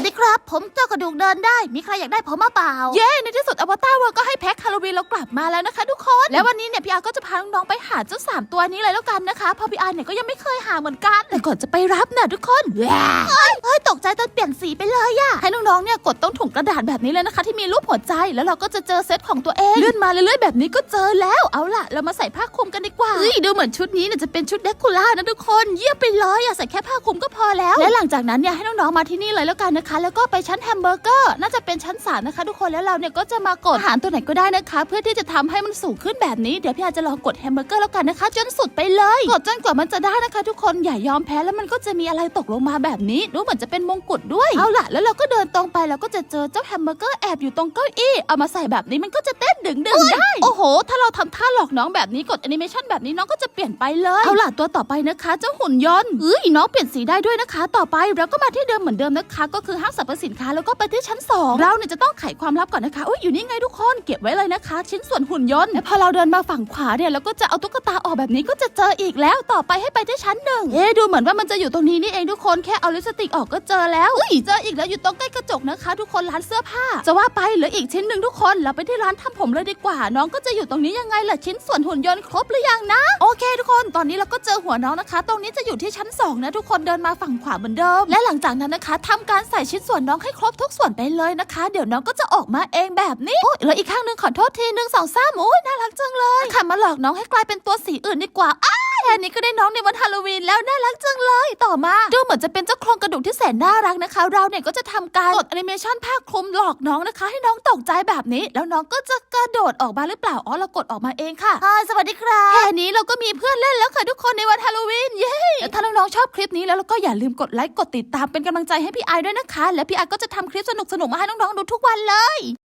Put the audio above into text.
วัสดีครับ ผมเจ้ากระดูกเดินได้ มีใครอยากได้ผมมาเปล่า เย้ในที่สุดอวตารเวิร์ก็ให้แพ็คฮาโลวีนเรากลับมาแล้วนะคะทุกคน แล้ววันนี้เนี่ยพี่อาร์ก็จะพาน้องๆไปหาเจ้าสามตัวนี้เลยแล้วกันนะคะเพราะพี่อาร์เนี่ยก็ยังไม่เคยหาเหมือนกันแต่ก่อนจะไปรับนะทุกคนว้าเฮ้ยเฮ้ยตกใจตอนเปลี่ยนสีไปเลยอะให้น้องๆเนี่ยกดตรงถุงกระดาษแบบนี้เลยนะคะ ที่มีรูปหัวใจแล้วเราก็จะเจอเซตของตัวเองเลื่อนมาเรื่อยๆแบบนี้ก็เจอแล้วเอาล่ะ เรามาใส่ผ้าคลุมกันดีกว่าเฮ้ยดูเหมือนชุดนี้เนี่ยจะเป็นชุดเดคูล่านะทุกคนเยี่ยมไปเลยอะใส่แค่ผ้าคลุมก็พอแล้ว และหลังจากนั้นเนี่ยให้น้องๆมาที่นี่เลยแล้วกันนะคะแล้วก็ไปชั้นแฮมเบอร์เกอร์น่าจะเป็นชั้นสามนะคะ ทุกคนแล้วเราเนี่ยก็จะมากดอาหารตัวไหนก็ได้นะคะ เพื่อที่จะทำให้มันสูงขึ้นแบบนี้เดี๋ยวพี่อาจจะลองกดแฮมเบอร์เกอร์แล้วกันนะคะ จนสุดไปเลยกดจนกว่ามันจะได้นะคะ ทุกคนอย่ายอมแพ้แล้วมันก็จะมีอะไรตกลงมาแบบนี้ดูเหมือนจะเป็นมงกุฎด้วยเอาล่ะแล้วเราก็เดินตรงไปแล้วก็จะเจอเจ้าแฮมเบอร์เกอร์แอบอยู่ตรงเก้าอี้เอามาใส่แบบนี้มันก็จะเต้นดึงดึงๆได้โอ้โห ถ้าเราทำท่าหลอกน้องแบบนี้กดแอนิเมชันแบบนี้น้องก็จะเปลี่ยนไปเลยเอาล่ะตัวต่อไปนะคะ เจ้าหุ่นยนต์เอ้ยน้องเปลี่ยนสีได้ด้วยนะคะ ต่อไปเราก็มาที่เดิมเหมือนเดิมนะคะ ก็คือห้างสรรพสินค้าแล้วก็ไปที่ชั้นสองเราเนี่ยจะต้องไขความลับก่อนนะคะอุ้ยอยู่นี่ไงทุกคนเก็บไว้เลยนะคะ ชิ้นส่วนหุ่นยนต์และพอเราเดินมาฝั่งขวาเนี่ยเราก็จะเอาตุ๊กตาออกแบบนี้ก็จะเจออีกแล้วต่อไปให้ไปที่ชั้นหนึ่งเอ๊ดูเหมือนว่ามันจะอยู่ตรงนี้นี่เองทุกคนแค่เอาลิปสติกออกก็เจอแล้วอุ้ยเจออีกแล้วอยู่ตรงใกล้กระจกนะคะ ทุกคนร้านเสื้อผ้า จะว่าไปเหลืออีกชิ้นหนึ่งทุกคนเราไปที่ร้านทำผมเลยดีกว่า น้องก็จะอยู่ตรงนี้ยังไงล่ะชิ้นส่วนหุ่นยนต์ครบหรือยังนะโอเค ทุกคนตอนนี้เราก็เจอหัวน้องนะคะ ตรงนี้จะอยู่ที่ชั้นสองนะทุกคนเดินมาฝั่งขวาเหมือนเดิมและหลังจากนั้นนะคะทำการใส่ชิ้นส่วนน้องให้ครบทุกส่วนไปเลยนะคะ เดี๋ยวน้องก็จะออกมาเองแบบนี้โอ้ยแล้วอีกข้างหนึ่งขอโทษทีหนึ่งสองสามโอ้ยน่ารักจังเลยค่ะมาหลอกน้องให้กลายเป็นตัวสีอื่นดีกว่าอ้า ค่นี้ก็ได้น้องในวันฮาโลวีนแล้วน่ารักจังเลย ต่อมาดูเหมือนจะเป็นเจ้าโครงกระดูกที่แสนน่ารักนะคะ เราเนี่ยก็จะทำการกดแอนิเมชันผ้าคลุมหลอกน้องนะคะ ให้น้องตกใจแบบนี้ แล้วน้องก็จะกระโดดออกมาหรือเปล่าอ๋อเรากดออกมาเองค่ะสวัสดีครับแค่นี้เราก็มีเพื่อนเล่นแล้วค่ะทุกคนในวันฮาโลวีนเย้แล้วถ้าน้องๆชอบคลิปนี้แล้วก็อย่าลืมกดไลค์กดติดตามเป็นกำลังใจให้พี่ไอด้วยนะคะ และพี่ไอก็จะทำคลิปสนุกๆมาให้น้องๆดูทุกวันเลย